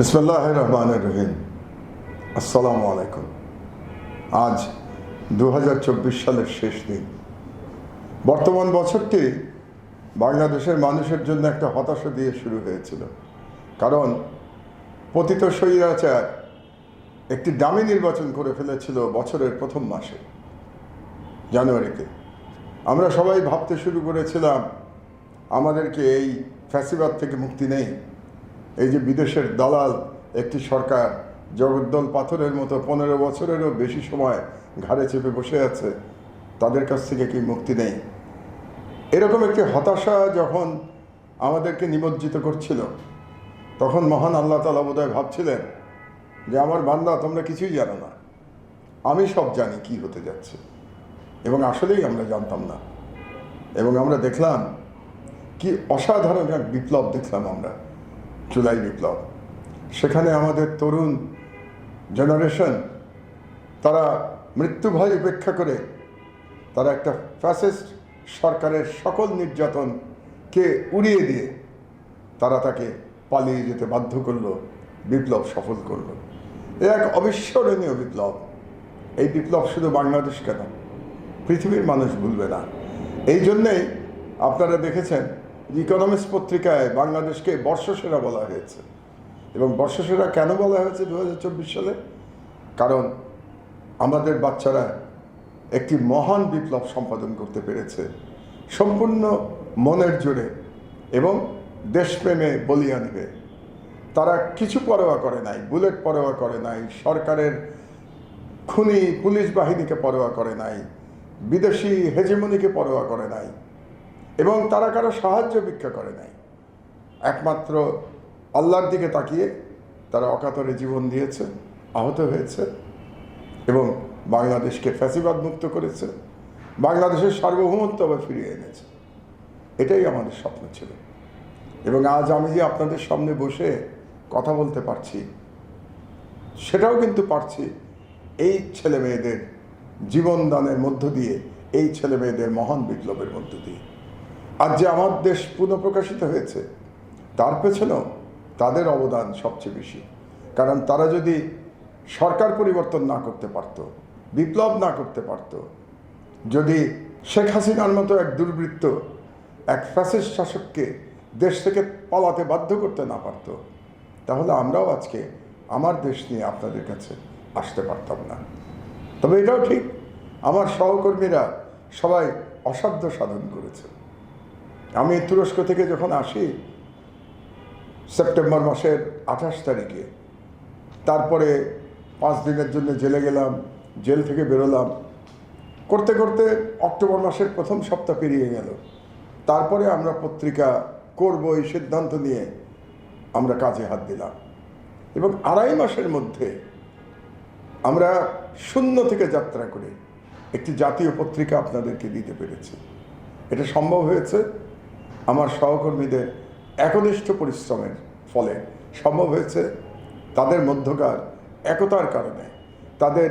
বিসমুল্লাহ রহমান রহিম। আসসালামু আলাইকুম আজ দু হাজার চব্বিশ সালের শেষ দিন। বর্তমান বছরটি বাংলাদেশের মানুষের জন্য একটা হতাশা দিয়ে শুরু হয়েছিল। কারণ পতিত স্বৈরাচার একটি দামি নির্বাচন করে ফেলেছিল বছরের প্রথম মাসে, জানুয়ারিতে। আমরা সবাই ভাবতে শুরু করেছিলাম, আমাদেরকে এই ফ্যাসিবাদ থেকে মুক্তি নেই। এই যে বিদেশের দালাল একটি সরকার, জগদ্দল পাথরের মতো পনেরো বছরেরও বেশি সময় ঘাড়ে চেপে বসে আছে, তাদের কাছ থেকে কি মুক্তি নেই? এরকম একটি হতাশা যখন আমাদেরকে নিমজ্জিত করছিল, তখন মহান আল্লাহ তালা বোধহয় ভাবছিলেন যে, আমার বান্দা, তোমরা কিছুই জানো না। আমি সব জানি কি হতে যাচ্ছে। এবং আসলেই আমরা জানতাম না। এবং আমরা দেখলাম কি অসাধারণ এক বিপ্লব দেখলাম আমরা। জুলাই বিপ্লব। সেখানে আমাদের তরুণ জেনারেশন তারা মৃত্যু ভয় উপেক্ষা করে, তারা একটা ফ্যাসিস্ট সরকারের সকল নির্যাতনকে উড়িয়ে দিয়ে তারা তাকে পালিয়ে যেতে বাধ্য করল, বিপ্লব সফল করল। এ এক অবিস্মরণীয় বিপ্লব। এই বিপ্লব শুধু বাংলাদেশ কেন? পৃথিবীর মানুষ ভুলবে না। এই জন্যেই আপনারা দেখেছেন ইকোনমিক্স পত্রিকায় বাংলাদেশকে বর্ষসেরা বলা হয়েছে। এবং বর্ষসেরা কেন বলা হয়েছে দু হাজার চব্বিশ সালে? কারণ আমাদের বাচ্চারা একটি মহান বিপ্লব সম্পাদন করতে পেরেছে। সম্পূর্ণ মনের জোরে এবং দেশপ্রেমে বলিয়ান হয়ে তারা কিছু পরোয়া করে নাই, বুলেট পরোয়া করে নাই, সরকারের খুনি পুলিশ বাহিনীকে পরোয়া করে নাই, বিদেশি হেজেমনিকে পরোয়া করে নাই। এবং তারা কারও সাহায্য ভিক্ষা করে নাই। একমাত্র আল্লাহর দিকে তাকিয়ে তারা অকাতরে জীবন দিয়েছে, আহত হয়েছে এবং বাংলাদেশকে ফ্যাসিবাদ মুক্ত করেছে, বাংলাদেশের সার্বভৌমত্ব আবার ফিরিয়ে এনেছে। এটাই আমাদের স্বপ্ন ছিল। এবং আজ আমি যে আপনাদের সামনে বসে কথা বলতে পারছি, সেটাও কিন্তু পারছি এই ছেলে মেয়েদের জীবনদানের মধ্য দিয়ে, এই ছেলে মেয়েদের মহান বিপ্লবের মধ্য দিয়ে। আজ যে আমার দেশ পুনঃপ্রকাশিত হয়েছে, তার পেছনেও তাদের অবদান সবচেয়ে বেশি। কারণ তারা যদি সরকার পরিবর্তন না করতে পারত, বিপ্লব না করতে পারত, যদি শেখ হাসিনার মতো এক দুর্বৃত্ত, এক ফ্যাসিস্ট শাসককে দেশ থেকে পালাতে বাধ্য করতে না পারত, তাহলে আমরাও আজকে আমার দেশ নিয়ে আপনাদের কাছে আসতে পারতাম না। তবে এটাও ঠিক, আমার সহকর্মীরা সবাই অসাধ্য সাধন করেছে। আমি তুরস্ক থেকে যখন আসি, সেপ্টেম্বর মাসের আঠাশ তারিখে, তারপরে পাঁচ দিনের জন্য জেলে গেলাম, জেল থেকে বেরোলাম। করতে করতে অক্টোবর মাসের প্রথম সপ্তাহ পেরিয়ে গেল। তারপরে আমরা পত্রিকা করব এই সিদ্ধান্ত নিয়ে আমরা কাজে হাত দিলাম। এবং আড়াই মাসের মধ্যে আমরা শূন্য থেকে যাত্রা করে একটি জাতীয় পত্রিকা আপনাদেরকে দিতে পেরেছি। এটা সম্ভব হয়েছে? আমার সহকর্মীদের একনিষ্ঠ পরিশ্রমের ফলে সম্ভব হয়েছে তাদের মধ্যকার একতার কারণে। তাদের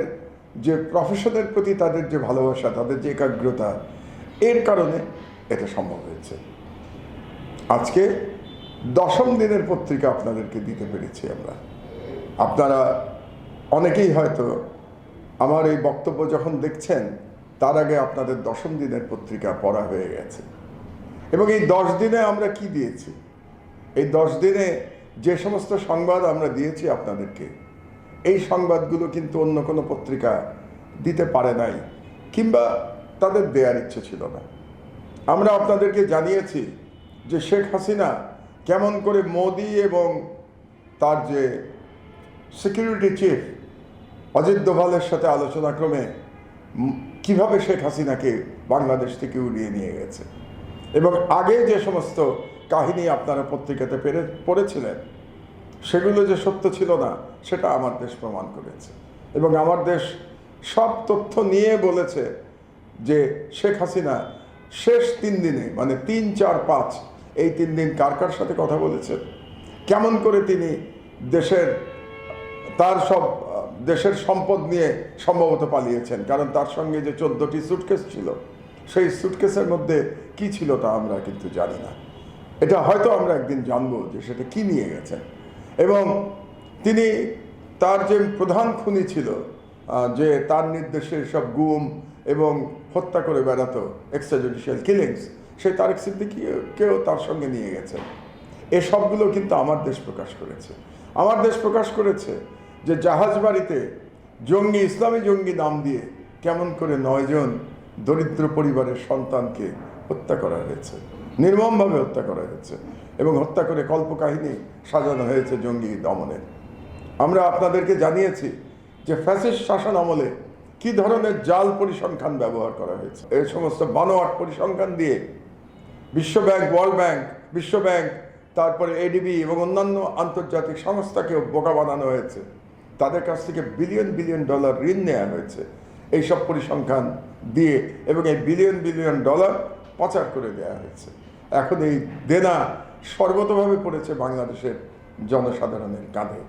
যে প্রফেশনের প্রতি তাদের যে ভালোবাসা, তাদের যে একাগ্রতা, এর কারণে এটা সম্ভব হয়েছে। আজকে দশম দিনের পত্রিকা আপনাদেরকে দিতে পেরেছি আমরা। আপনারা অনেকেই হয়তো আমার এই বক্তব্য যখন দেখছেন, তার আগে আপনাদের দশম দিনের পত্রিকা পড়া হয়ে গেছে। এবং এই দশ দিনে আমরা কি দিয়েছি? এই দশ দিনে যে সমস্ত সংবাদ আমরা দিয়েছি আপনাদেরকে এই সংবাদগুলো কিন্তু অন্য কোনো পত্রিকা দিতে পারে নাই কিংবা তাদের দেয়ার ইচ্ছে ছিল না। আমরা আপনাদেরকে জানিয়েছি যে শেখ হাসিনা কেমন করে মোদি এবং তার যে সিকিউরিটি চিফ অজিত দোভালের সাথে আলোচনা ক্রমে উম, কীভাবে শেখ হাসিনাকে বাংলাদেশ থেকে উড়িয়ে নিয়ে গেছে। এবং আগে যে সমস্ত কাহিনী আপনারা পত্রিকাতে পেরে, পড়েছিলেন, সেগুলো যে সত্য ছিল না, সেটা আমার দেশ প্রমাণ করেছে। এবং আমার দেশ সব তথ্য নিয়ে বলেছে যে শেখ হাসিনা শেষ তিন দিনে মানে তিন, চার, পাঁচ, এই তিন দিন কার কার সাথে কথা বলেছেন? কেমন করে তিনি দেশের, তার সব, দেশের সম্পদ নিয়ে সম্ভবত পালিয়েছেন? কারণ তার সঙ্গে যে চোদ্দটি সুটকেস ছিল সেই সুটকেসের মধ্যে কি ছিল তা আমরা কিন্তু জানি না। এটা হয়তো আমরা একদিন জানব যে সেটা কি নিয়ে গেছেন এবং তিনি তার যে প্রধান খুনি ছিল যে তার নির্দেশে সব গুম এবং হত্যা করে বেড়াতো এক্সট্রা জুডিশিয়াল কিলিংস সেই তারেক সিদ্দিকিকেও তার সঙ্গে নিয়ে গেছেন এ সবগুলো কিন্তু আমার দেশ প্রকাশ করেছে। আমার দেশ প্রকাশ করেছে যে জাহাজ বাড়িতে জঙ্গি, ইসলামী জঙ্গি নাম দিয়ে কেমন করে নয়জন দরিদ্র পরিবারের সন্তানকে হত্যা করা হয়েছে, নির্মমভাবে হত্যা করা হয়েছে এবং হত্যা করে কল্পকাহিনী সাজানো হয়েছে জঙ্গি দমনের আমরা আপনাদেরকে জানিয়েছি যে ফ্যাসিস শাসন আমলে কি ধরনের জাল পরিসংখ্যান ব্যবহার করা হয়েছে। এই সমস্ত বানোয়াট পরিসংখ্যান দিয়ে বিশ্ব ব্যাংক ওয়ার্ল্ড ব্যাংক বিশ্ব ব্যাংক তারপরে এডিবি এবং অন্যান্য আন্তর্জাতিক সংস্থাকেও বোকা বানানো হয়েছে। তাদের কাছ থেকে বিলিয়ন বিলিয়ন ডলার ঋণ নেওয়া হয়েছে। এইসব পরিসংখ্যান দিয়ে এবং এই বিলিয়ন বিলিয়ন ডলার পাচার করে দেওয়া হয়েছে। এখন এই দেনা সর্বতভাবে পড়েছে বাংলাদেশের জনসাধারণের কাঁধে।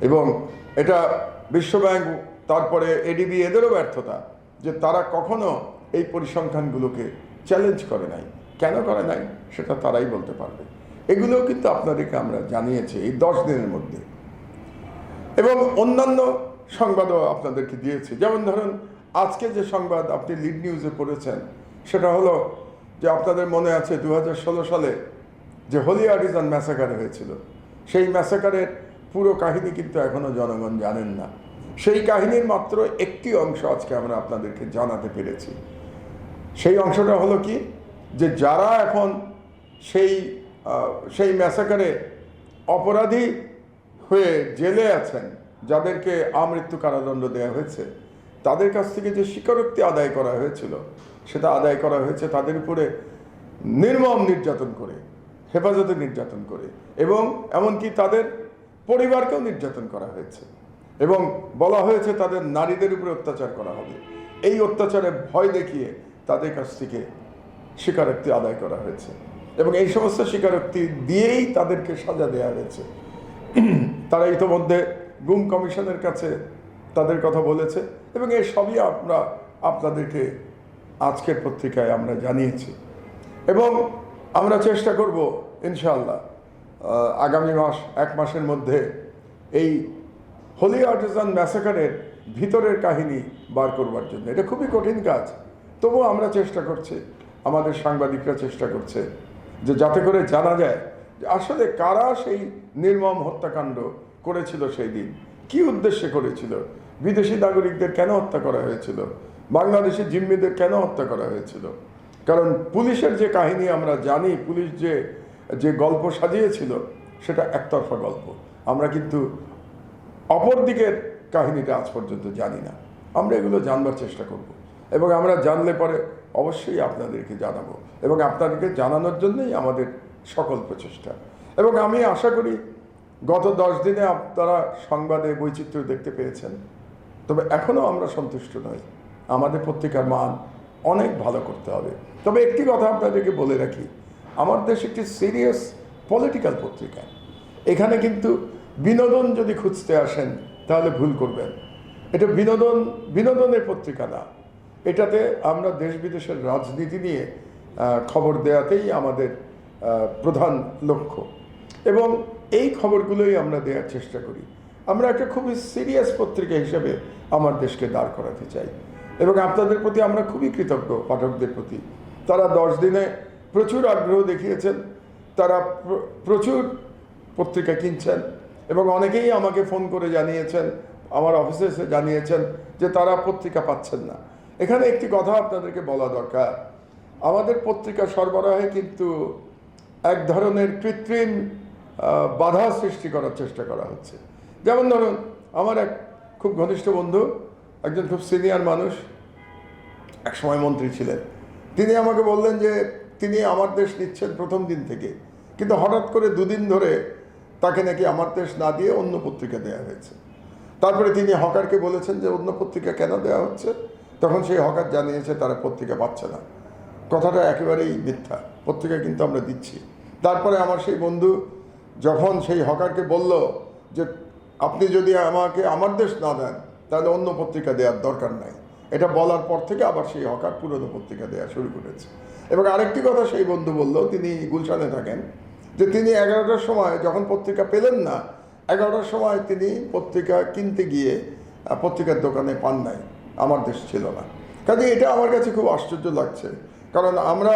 এবং এটা বিশ্বব্যাংক, তারপরে এডিবি এদেরও ব্যর্থতা যে তারা কখনো এই পরিসংখ্যানগুলোকে চ্যালেঞ্জ করে নাই। কেন করে নাই? সেটা তারাই বলতে পারবে। এগুলোও কিন্তু আপনাদেরকে আমরা জানিয়েছি এই দশ দিনের মধ্যে। এবং অন্যান্য সংবাদও আপনাদেরকে দিয়েছি। যেমন ধরুন, আজকে যে সংবাদ আপনি লিড নিউজে পড়েছেন, সেটা হলো যে আপনাদের মনে আছে দু হাজার ষোলো সালে যে হোলি আর্টিজান ম্যাসাকার হয়েছিল। সেই ম্যাসাকারের পুরো কাহিনী কিন্তু এখনও জনগণ জানেন না। সেই কাহিনীর মাত্র একটি অংশ আজকে আমরা আপনাদেরকে জানাতে পেরেছি। সেই অংশটা হলো কি? যে যারা এখন সেই সেই ম্যাসাকারে অপরাধী হয়ে জেলে আছেন যাদেরকে আমৃত্যু কারাদণ্ড দেওয়া হয়েছে, তাদের কাছ থেকে যে স্বীকারোক্তি আদায় করা হয়েছিল, সেটা আদায় করা হয়েছে তাদের উপরে নির্মম নির্যাতন করে, হেফাজতে নির্যাতন করে এবং এমনকি তাদের পরিবারকেও নির্যাতন করা হয়েছে এবং বলা হয়েছে তাদের নারীদের উপরে অত্যাচার করা হবে। এই অত্যাচারে ভয় দেখিয়ে তাদের কাছ থেকে স্বীকারোক্তি আদায় করা হয়েছে এবং এই সমস্ত স্বীকারোক্তি দিয়েই তাদেরকে সাজা দেওয়া হয়েছে। তারা ইতোমধ্যে গুম কমিশনের কাছে তাদের কথা বলেছে এবং এই সবই আমরা আপনাদেরকে আজকের পত্রিকায় আমরা জানিয়েছি। এবং আমরা চেষ্টা করব ইনশাআল্লাহ আহ, আগামী মাস এক মাসের মধ্যে এই হোলি আর্টিজান ম্যাসাকারের ভিতরের কাহিনী বার করবার জন্য। এটা খুবই কঠিন কাজ। তবুও আমরা চেষ্টা করছি আমাদের সাংবাদিকরা চেষ্টা করছে যে যাতে করে জানা যায় আসলে কারা সেই নির্মম হত্যাকাণ্ড করেছিল সেই দিন। কি উদ্দেশ্যে করেছিল? বিদেশি নাগরিকদের কেন হত্যা করা হয়েছিল? বাংলাদেশি জিম্মিদের কেন হত্যা করা হয়েছিল? কারণ পুলিশের যে কাহিনী আমরা জানি, পুলিশ যে যে গল্প সাজিয়েছিল, সেটা একতরফা গল্প। আমরা কিন্তু অপর দিকের কাহিনীটা আজ পর্যন্ত জানি না। আমরা এগুলো জানবার চেষ্টা করব। এবং আমরা জানলে পরে অবশ্যই আপনাদেরকে জানাব। এবং আপনাদেরকে জানানোর জন্যই আমাদের সকল প্রচেষ্টা। এবং আমি আশা করি গত দশ দিনে আপনারা সংবাদে বৈচিত্র্য দেখতে পেয়েছেন। তবে এখনও আমরা সন্তুষ্ট নই। আমাদের পত্রিকার মান অনেক ভালো করতে হবে। তবে একটি কথা আপনাদেরকে বলে রাখি, আমার দেশ একটি সিরিয়াস পলিটিক্যাল পত্রিকা। এখানে কিন্তু বিনোদন যদি খুঁজতে আসেন, তাহলে ভুল করবেন। এটা বিনোদন, বিনোদনের পত্রিকা না। এটাতে আমরা দেশ বিদেশের রাজনীতি নিয়ে খবর দেওয়াতেই আমাদের প্রধান লক্ষ্য। এবং এই খবরগুলোই আমরা দেওয়ার চেষ্টা করি। আমরা একটা খুবই সিরিয়াস পত্রিকা হিসেবে আমার দেশকে দাঁড় করাতে চাই। এবং আপনাদের প্রতি আমরা খুবই কৃতজ্ঞ, পাঠকদের প্রতি। তারা দশ দিনে প্রচুর আগ্রহ দেখিয়েছেন, তারা প্রচুর পত্রিকা কিনছেন এবং অনেকেই আমাকে ফোন করে জানিয়েছেন, আমার অফিসে এসে জানিয়েছেন যে তারা পত্রিকা পাচ্ছেন না। এখানে একটি কথা আপনাদেরকে বলা দরকার। আমাদের পত্রিকা সরবরাহে কিন্তু এক ধরনের কৃত্রিম বাধা সৃষ্টি করার চেষ্টা করা হচ্ছে। যেমন ধরুন, আমার এক খুব ঘনিষ্ঠ বন্ধু, একজন খুব সিনিয়র মানুষ এক সময় মন্ত্রী ছিলেন। তিনি আমাকে বললেন যে, তিনি আমার দেশ নিচ্ছেন প্রথম দিন থেকে। কিন্তু হঠাৎ করে দুদিন ধরে তাকে নাকি আমার দেশ না দিয়ে অন্য পত্রিকা দেওয়া হয়েছে। তারপরে তিনি হকারকে বলেছেন যে, অন্য পত্রিকা কেন দেওয়া হচ্ছে? তখন সেই হকার জানিয়েছে, তারা পত্রিকা পাচ্ছে না। কথাটা একেবারেই মিথ্যা। পত্রিকা কিন্তু আমরা দিচ্ছি। তারপরে আমার সেই বন্ধু যখন সেই হকারকে বলল যে আপনি যদি আমাকে আমার দেশ না দেন, তাহলে অন্য পত্রিকা দেওয়ার দরকার নাই। এটা বলার পর থেকে আবার সেই হকার পুরনো পত্রিকা দেওয়া শুরু করেছে। এবং আরেকটি কথা সেই বন্ধু বলল, তিনি গুলশানে থাকেন, যে তিনি এগারোটার সময় যখন পত্রিকা পেলেন না, এগারোটার সময় তিনি পত্রিকা কিনতে গিয়ে পত্রিকার দোকানে পান নাই। আমার দেশ ছিল না। কাজে এটা আমার কাছে খুব আশ্চর্য লাগছে, কারণ আমরা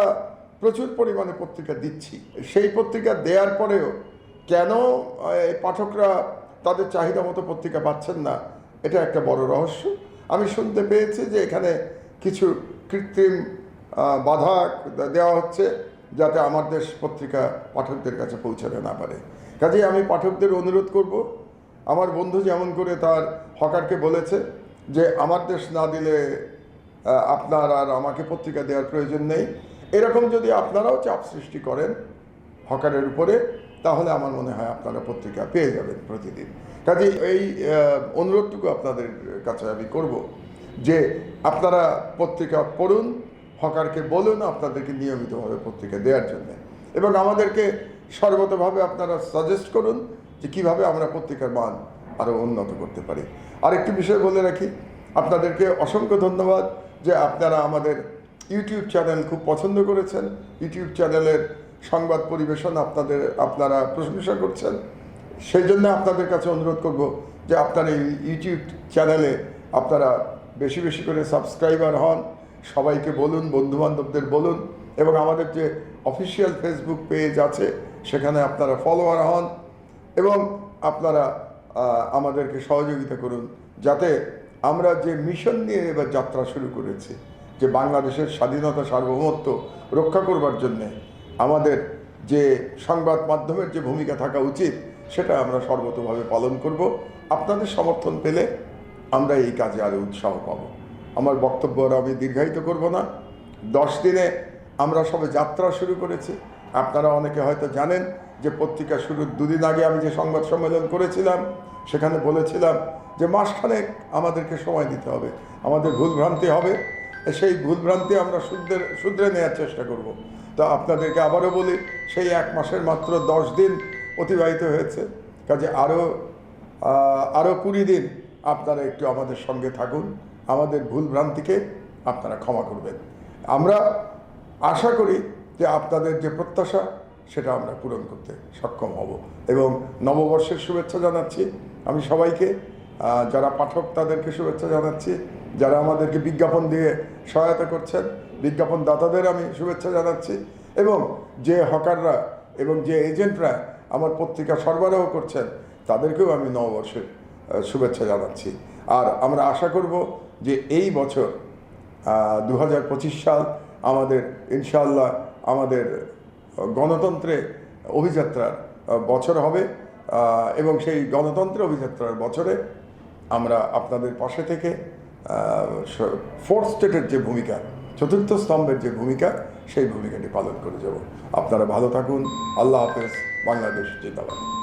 প্রচুর পরিমাণে পত্রিকা দিচ্ছি। সেই পত্রিকা দেওয়ার পরেও কেন এই পাঠকরা তাদের চাহিদা মতো পত্রিকা পাচ্ছেন না? এটা একটা বড় রহস্য। আমি শুনতে পেয়েছি যে এখানে কিছু কৃত্রিম বাধা দেওয়া হচ্ছে যাতে আমার দেশ পত্রিকা পাঠকদের কাছে পৌঁছাতে না পারে। কাজেই আমি পাঠকদের অনুরোধ করব, আমার বন্ধু যেমন করে তার হকারকে বলেছে যে, আমার দেশ না দিলে আপনার আর আমাকে পত্রিকা দেওয়ার প্রয়োজন নেই। এরকম যদি আপনারাও চাপ সৃষ্টি করেন হকারের উপরে তাহলে আমার মনে হয় আপনারা পত্রিকা পেয়ে যাবেন প্রতিদিন। কাজে এই অনুরোধটুকু আপনাদের কাছে আমি করব যে আপনারা পত্রিকা পড়ুন, হকারকে বলুন আপনাদেরকে নিয়মিতভাবে পত্রিকা দেওয়ার জন্য। এবং আমাদেরকে সর্বতভাবে আপনারা সাজেস্ট করুন যে কীভাবে আমরা পত্রিকার মান আরও উন্নত করতে পারি। আরেকটি বিষয় বলে রাখি, আপনাদেরকে অসংখ্য ধন্যবাদ যে আপনারা আমাদের ইউটিউব চ্যানেল খুব পছন্দ করেছেন। ইউটিউব চ্যানেলের সংবাদ পরিবেশন আপনাদের, আপনারা প্রশংসা করছেন। সেই জন্য আপনাদের কাছে অনুরোধ করব যে আপনার এই ইউটিউব চ্যানেলে আপনারা বেশি বেশি করে সাবস্ক্রাইবার হন, সবাইকে বলুন, বন্ধুবান্ধবদের বলুন, এবং আমাদের যে অফিসিয়াল ফেসবুক পেজ আছে, সেখানে আপনারা ফলোয়ার হন, এবং আপনারা আমাদেরকে সহযোগিতা করুন, যাতে আমরা যে মিশন নিয়ে এবার যাত্রা শুরু করেছি, যে বাংলাদেশের স্বাধীনতা সার্বভৌমত্ব রক্ষা করবার জন্যে আমাদের যে সংবাদ মাধ্যমের যে ভূমিকা থাকা উচিত, সেটা আমরা সর্বতভাবে পালন করব। আপনাদের সমর্থন পেলে আমরা এই কাজে আরও উৎসাহ পাব। আমার বক্তব্য আর আমি দীর্ঘায়িত করব না। দশ দিনে আমরা সবে যাত্রা শুরু করেছি। আপনারা অনেকে হয়তো জানেন যে পত্রিকা শুরুর দুদিন আগে আমি যে সংবাদ সম্মেলন করেছিলাম, সেখানে বলেছিলাম যে মাসখানেক আমাদেরকে সময় দিতে হবে, আমাদের ভুলভ্রান্তি হবে। সেই ভুলভ্রান্তি আমরা শুদ্ধের, শুধরে নেওয়ার চেষ্টা করব। তো আপনাদেরকে আবারও বলি, সেই এক মাসের মাত্র দশ দিন অতিবাহিত হয়েছে। কাজে আরও আরও কুড়ি দিন আপনারা একটু আমাদের সঙ্গে থাকুন। আমাদের ভুলভ্রান্তিকে আপনারা ক্ষমা করবেন। আমরা আশা করি যে আপনাদের যে প্রত্যাশা, সেটা আমরা পূরণ করতে সক্ষম হব। এবং নববর্ষের শুভেচ্ছা জানাচ্ছি। আমি সবাইকে যারা পাঠক, তাদেরকে শুভেচ্ছা জানাচ্ছি। যারা আমাদেরকে বিজ্ঞাপন দিয়ে সহায়তা করছেন বিজ্ঞাপন দাতাদের আমি শুভেচ্ছা জানাচ্ছি। এবং যে হকাররা এবং যে এজেন্টরা আমার পত্রিকা সরবরাহ করছেন, তাদেরকেও আমি নববর্ষের শুভেচ্ছা জানাচ্ছি। আর আমরা আশা করব যে এই বছর দু হাজার পঁচিশ সাল আমাদের ইনশাল্লাহ আমাদের গণতন্ত্রে অভিযাত্রার বছর হবে। এবং সেই গণতন্ত্রের অভিযাত্রার বছরে আমরা আপনাদের পাশে থেকে ফোর্থ স্টেটের যে ভূমিকা, চতুর্থ স্তম্ভের যে ভূমিকা, সেই ভূমিকাটি পালন করে যাব। আপনারা ভালো থাকুন। আল্লাহ হাফেজ। বাংলাদেশ জিন্দাবাদ।